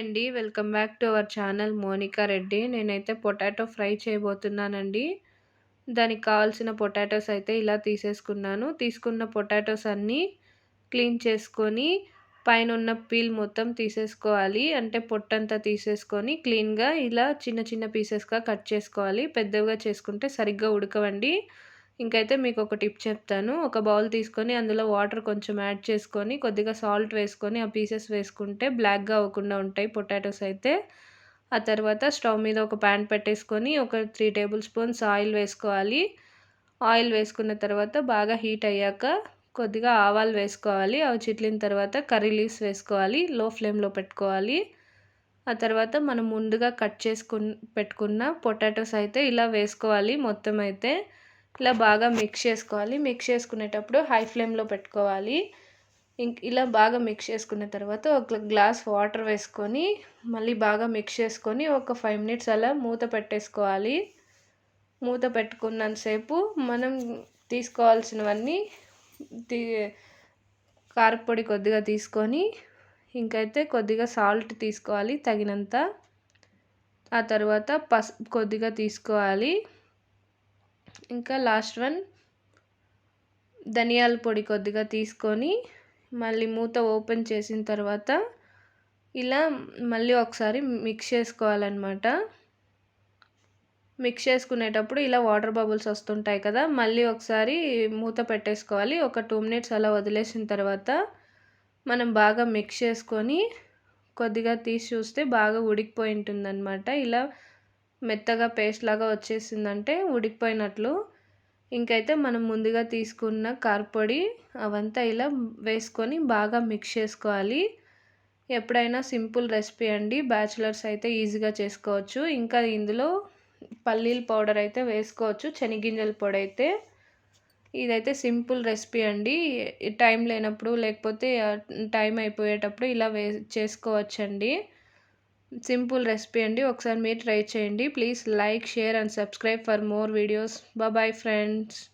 అండి. Welcome back to our channel Monica Reddy. నేనైతే potato fry చేయబోతున్నానండి. దానికి కావాల్సిన పొటాటోస్ అయితే ఇలా తీసేసుకున్నాను. తీసుకున్న పొటాటోస్ అన్నీ క్లీన్ చేసుకొని పైన ఉన్న పీల్ మొత్తం తీసేసుకోవాలి. అంటే పొట్టంతా తీసేసుకొని క్లీన్గా ఇలా చిన్న చిన్న పీసెస్గా కట్ చేసుకోవాలి. పెద్దగా చేసుకుంటే సరిగ్గా ఉడకవండి. ఇంకైతే మీకు ఒక టిప్ చెప్తాను. ఒక బౌల్ తీసుకొని అందులో వాటర్ కొంచెం యాడ్ చేసుకొని కొద్దిగా సాల్ట్ వేసుకొని ఆ పీసెస్ వేసుకుంటే బ్లాక్గా అవ్వకుండా ఉంటాయి పొటాటోస్ అయితే. ఆ తర్వాత స్టవ్ మీద ఒక ప్యాన్ పెట్టేసుకొని ఒక త్రీ టేబుల్ స్పూన్స్ ఆయిల్ వేసుకోవాలి. ఆయిల్ వేసుకున్న తర్వాత బాగా హీట్ అయ్యాక కొద్దిగా ఆవాలు వేసుకోవాలి. అవి చిట్లిన తర్వాత కర్రీ లీవ్స్ వేసుకోవాలి. లో ఫ్లేమ్లో పెట్టుకోవాలి. ఆ తర్వాత మనం ముందుగా కట్ చేసుకు పెట్టుకున్న పొటాటోస్ అయితే ఇలా వేసుకోవాలి మొత్తం అయితే. ఇలా బాగా మిక్స్ చేసుకోవాలి. మిక్స్ చేసుకునేటప్పుడు హై ఫ్లేమ్లో పెట్టుకోవాలి. ఇంక ఇలా బాగా మిక్స్ చేసుకున్న తర్వాత ఒక గ్లాస్ వాటర్ వేసుకొని మళ్ళీ బాగా మిక్స్ చేసుకొని ఒక ఫైవ్ మినిట్స్ అలా మూత పెట్టేసుకోవాలి. మూత పెట్టుకున్నంతసేపు మనం తీసుకోవాల్సినవన్నీ తీ కారపొడి కొద్దిగా తీసుకొని ఇంకైతే కొద్దిగా సాల్ట్ తీసుకోవాలి తగినంత. ఆ తర్వాత పసుపు కొద్దిగా తీసుకోవాలి. ఇంకా లాస్ట్ వన్. ధనియాల పొడి కొద్దిగా తీసుకొని మళ్ళీ మూత ఓపెన్ చేసిన తర్వాత ఇలా మళ్ళీ ఒకసారి మిక్స్ చేసుకోవాలన్నమాట. మిక్స్ చేసుకునేటప్పుడు ఇలా వాటర్ బబుల్స్ వస్తుంటాయి కదా మళ్ళీ ఒకసారి మూత పెట్టేసుకోవాలి. ఒక టూ మినిట్స్ అలా వదిలేసిన తర్వాత మనం బాగా మిక్స్ చేసుకొని కొద్దిగా తీసి చూస్తే బాగా ఉడికిపోయి ఉంటుందన్నమాట. ఇలా మెత్తగా పేస్ట్ లాగా వచ్చేసిందంటే ఉడికిపోయినట్లు. ఇంకైతే మనం ముందుగా తీసుకున్న కారపొడి అవంతా ఇలా వేసుకొని బాగా మిక్స్ చేసుకోవాలి. ఎప్పుడైనా సింపుల్ రెసిపీ అండి. బ్యాచిలర్స్ అయితే ఈజీగా చేసుకోవచ్చు. ఇంకా ఇందులో పల్లీల పౌడర్ అయితే వేసుకోవచ్చు. శనగింజల పొడి అయితే. ఇదైతే సింపుల్ రెసిపీ అండి. టైం లేనప్పుడు లేకపోతే టైం అయిపోయేటప్పుడు ఇలా వే చేసుకోవచ్చండి. సింపుల్ రెసిపీ అండి. ఒకసారి మీరు ట్రై చేయండి. Please like share and subscribe for more videos. Bye friends.